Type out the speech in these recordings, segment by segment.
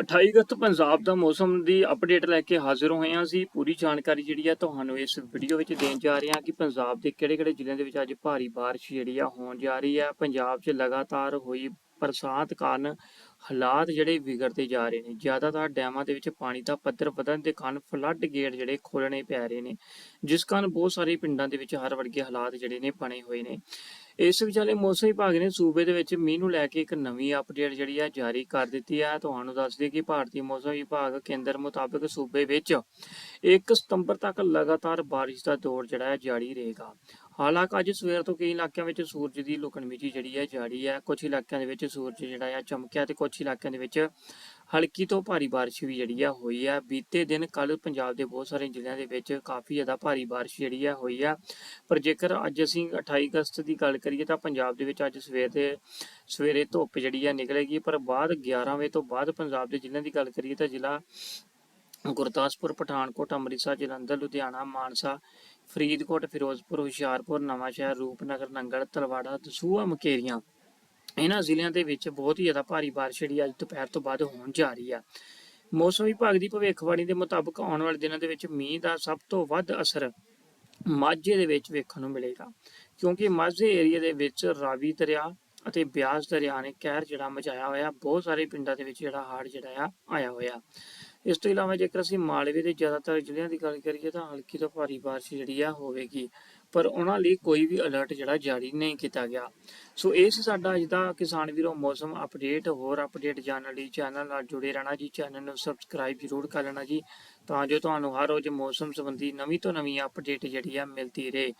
28 ਅਗਸਤ ਪੰਜਾਬ ਦਾ ਮੌਸਮ ਦੀ ਅਪਡੇਟ ਲੈ ਕੇ ਹਾਜ਼ਰ ਹੋਏ ਹਾਂ ਅਸੀਂ। ਪੂਰੀ ਜਾਣਕਾਰੀ ਜਿਹੜੀ ਆ ਤੁਹਾਨੂੰ ਇਸ ਵੀਡੀਓ ਵਿੱਚ ਦੇਣ ਜਾ ਰਹੇ ਹਾਂ ਕਿ ਪੰਜਾਬ ਦੇ ਕਿਹੜੇ-ਕਿਹੜੇ ਜ਼ਿਲ੍ਹਿਆਂ ਦੇ ਵਿੱਚ ਅੱਜ ਭਾਰੀ ਬਾਰਿਸ਼ ਜਿਹੜੀ ਆ ਹੋਣ ਜਾ ਰਹੀ ਹੈ ਪੰਜਾਬ 'ਚ ਲਗਾਤਾਰ ਹੋਈ ਬਰਸਾਤ ਕਾਰਨ ਹਾਲਾਤ ਜਿਹੜੇ ਵਿਗੜਦੇ ਜਾ ਰਹੇ ਨੇ। ਜ਼ਿਆਦਾਤਰ ਡੈਮਾਂ ਦੇ ਵਿੱਚ ਪਾਣੀ ਦਾ ਪੱਧਰ ਵਧਣ ਦੇ ਕਾਰਨ ਫਲੱਡ ਗੇਟ ਜਿਹੜੇ ਖੋਲਣੇ ਪੈ ਰਹੇ ਨੇ, ਜਿਸ ਕਾਰਨ ਬਹੁਤ ਸਾਰੇ ਪਿੰਡਾਂ ਦੇ ਵਿੱਚ ਹਰ ਵਰਗੇ ਹਾਲਾਤ ਜਿਹੜੇ ਨੇ ਬਣੇ ਹੋਏ ਨੇ। ਇਸ ਵਿਚਾਲੇ ਮੌਸਮ ਵਿਭਾਗ ਨੇ ਸੂਬੇ ਦੇ ਵਿੱਚ ਮੀਂਹ ਨੂੰ ਲੈ ਕੇ ਇੱਕ ਨਵੀਂ ਅਪਡੇਟ ਜਿਹੜੀ ਹੈ ਜਾਰੀ ਕਰ ਦਿੱਤੀ ਹੈ ਤੁਹਾਨੂੰ ਦੱਸ ਦਈਏ ਕਿ ਭਾਰਤੀ ਮੌਸਮ ਵਿਭਾਗ ਕੇਂਦਰ ਮੁਤਾਬਕ ਸੂਬੇ ਵਿੱਚ 1 ਸਤੰਬਰ ਤੱਕ ਲਗਾਤਾਰ ਬਾਰਿਸ਼ ਦਾ ਦੌਰ ਜਿਹੜਾ ਹੈ ਜਾਰੀ ਰਹੇਗਾ। ਹਾਲਾਂਕਿ ਅੱਜ ਸਵੇਰ ਤੋਂ ਕਈ ਇਲਾਕਿਆਂ ਵਿੱਚ ਸੂਰਜ ਦੀ ਲੁਕਣਮੀਚੀ ਜਿਹੜੀ ਹੈ ਜਾਰੀ ਹੈ। ਕੁਝ ਇਲਾਕਿਆਂ ਦੇ ਵਿੱਚ ਸੂਰਜ ਜਿਹੜਾ ਹੈ ਚਮਕਿਆ ਤੇ ਕੁਝ ਇਲਾਕਿਆਂ ਦੇ ਵਿੱਚ ਹਲਕੀ ਤੋਂ ਭਾਰੀ ਬਾਰਿਸ਼ ਵੀ ਜਿਹੜੀ ਆ ਹੋਈ ਆ ਬੀਤੇ ਦਿਨ ਕੱਲ ਪੰਜਾਬ ਦੇ ਬਹੁਤ ਸਾਰੇ ਜ਼ਿਲ੍ਹਿਆਂ ਦੇ ਵਿੱਚ ਕਾਫੀ ਜ਼ਿਆਦਾ ਭਾਰੀ ਬਾਰਿਸ਼ ਜਿਹੜੀ ਆ ਹੋਈ ਆ ਪਰ ਜੇਕਰ ਅੱਜ ਅਸੀਂ 28 ਅਗਸਤ ਦੀ ਗੱਲ ਕਰੀਏ ਤਾਂ ਪੰਜਾਬ ਦੇ ਵਿੱਚ ਅੱਜ ਸਵੇਰ ਦੇ ਸਵੇਰੇ ਧੁੱਪ ਜਿਹੜੀ ਆ ਨਿਕਲੇਗੀ। ਪਰ ਬਾਅਦ 11 ਵਜੇ ਤੋਂ ਬਾਅਦ ਪੰਜਾਬ ਦੇ ਜ਼ਿਲ੍ਹਿਆਂ ਦੀ ਗੱਲ ਕਰੀਏ ਤਾਂ ਜ਼ਿਲ੍ਹਾ ਗੁਰਦਾਸਪੁਰ, ਪਠਾਨਕੋਟ, ਅੰਮ੍ਰਿਤਸਰ, ਜਲੰਧਰ, ਲੁਧਿਆਣਾ, ਮਾਨਸਾ, ਫਰੀਦਕੋਟ, ਫਿਰੋਜ਼ਪੁਰ, ਹੁਸ਼ਿਆਰਪੁਰ, ਨਵਾਂਸ਼ਹਿਰ, ਰੂਪਨਗਰ, ਨੰਗਲ, ਤਲਵਾੜਾ, ਦਸੂਹਾ, ਮਕੇਰੀਆਂ। ਇਹਨਾਂ ਜ਼ਿਲ੍ਹਿਆਂ ਦੇ ਵਿੱਚ ਬਹੁਤ ਹੀ ਜ਼ਿਆਦਾ ਭਾਰੀ ਬਾਰਿਸ਼ ਜਿਹੜੀ ਅੱਜ ਦੁਪਹਿਰ ਤੋਂ ਬਾਅਦ ਹੋਣ ਜਾ ਰਹੀ ਆ। ਮੌਸਮ ਵਿਭਾਗ ਦੀ ਭਵਿੱਖਬਾਣੀ ਦੇ ਮੁਤਾਬਕ ਆਉਣ ਵਾਲੇ ਦਿਨਾਂ ਦੇ ਵਿੱਚ ਮੀਂਹ ਦਾ ਸਭ ਤੋਂ ਵੱਧ ਅਸਰ ਮਾਝੇ ਦੇ ਵਿੱਚ ਵੇਖਣ ਨੂੰ ਮਿਲੇਗਾ। ਕਿਉਂਕਿ ਮਾਝੇ ਏਰੀਆ ਦੇ ਵਿੱਚ ਰਾਵੀ ਦਰਿਆ ਅਤੇ ਬਿਆਸ ਦਰਿਆ ਨੇ ਕਹਿਰ ਜਿਹੜਾ ਮਚਾਇਆ ਹੋਇਆ, ਬਹੁਤ ਸਾਰੇ ਪਿੰਡਾਂ ਦੇ ਵਿੱਚ ਜਿਹੜਾ ਹਾੜ ਜਿਹੜਾ ਆ, ਆਇਆ ਹੋਇਆ। ਇਸ ਤੋਂ ਇਲਾਵਾ ਜੇਕਰ ਅਸੀਂ ਮਾਲਵੇ ਦੇ ਜ਼ਿਆਦਾਤਰ ਜ਼ਿਲ੍ਹਿਆਂ ਦੀ ਗੱਲ ਕਰੀਏ ਤਾਂ ਹਲਕੀ ਤੋਂ ਭਾਰੀ ਬਾਰਿਸ਼ ਜਿਹੜੀ ਆ ਹੋਵੇਗੀ, ਪਰ ਉਹਨਾਂ ਲਈ ਕੋਈ ਵੀ ਅਲਰਟ ਜਿਹੜਾ ਜਾਰੀ ਨਹੀਂ ਕੀਤਾ ਗਿਆ। ਸੋ ਇਹ ਸੀ ਸਾਡਾ ਅੱਜ ਦਾ ਕਿਸਾਨ ਵੀਰੋ ਮੌਸਮ ਅਪਡੇਟ ਹੋਰ ਅਪਡੇਟ ਜਾਣਨ ਲਈ ਚੈਨਲ ਨਾਲ ਜੁੜੇ ਰਹਿਣਾ ਜੀ ਚੈਨਲ ਨੂੰ ਸਬਸਕ੍ਰਾਈਬ ਜ਼ਰੂਰ ਕਰ ਲੈਣਾ ਜੀ, ਤਾਂ ਜੋ ਤੁਹਾਨੂੰ ਹਰ ਰੋਜ਼ ਮੌਸਮ ਸੰਬੰਧੀ ਨਵੀਂ ਤੋਂ ਨਵੀਂ ਅਪਡੇਟ ਜਿਹੜੀ ਆ ਮਿਲਦੀ ਰਹੇ।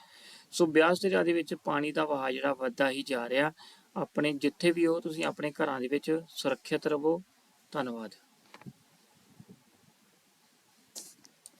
ਸੋ ਬਿਆਸ ਦਰਿਆ ਦੇ ਵਿੱਚ ਪਾਣੀ ਦਾ ਵਹਾਅ ਜਿਹੜਾ ਵੱਧਦਾ ਹੀ ਜਾ ਰਿਹਾ। ਆਪਣੇ ਜਿੱਥੇ ਵੀ ਹੋ, ਤੁਸੀਂ ਆਪਣੇ ਘਰਾਂ ਦੇ ਵਿੱਚ ਸੁਰੱਖਿਅਤ ਰਹੋ। ਧੰਨਵਾਦ।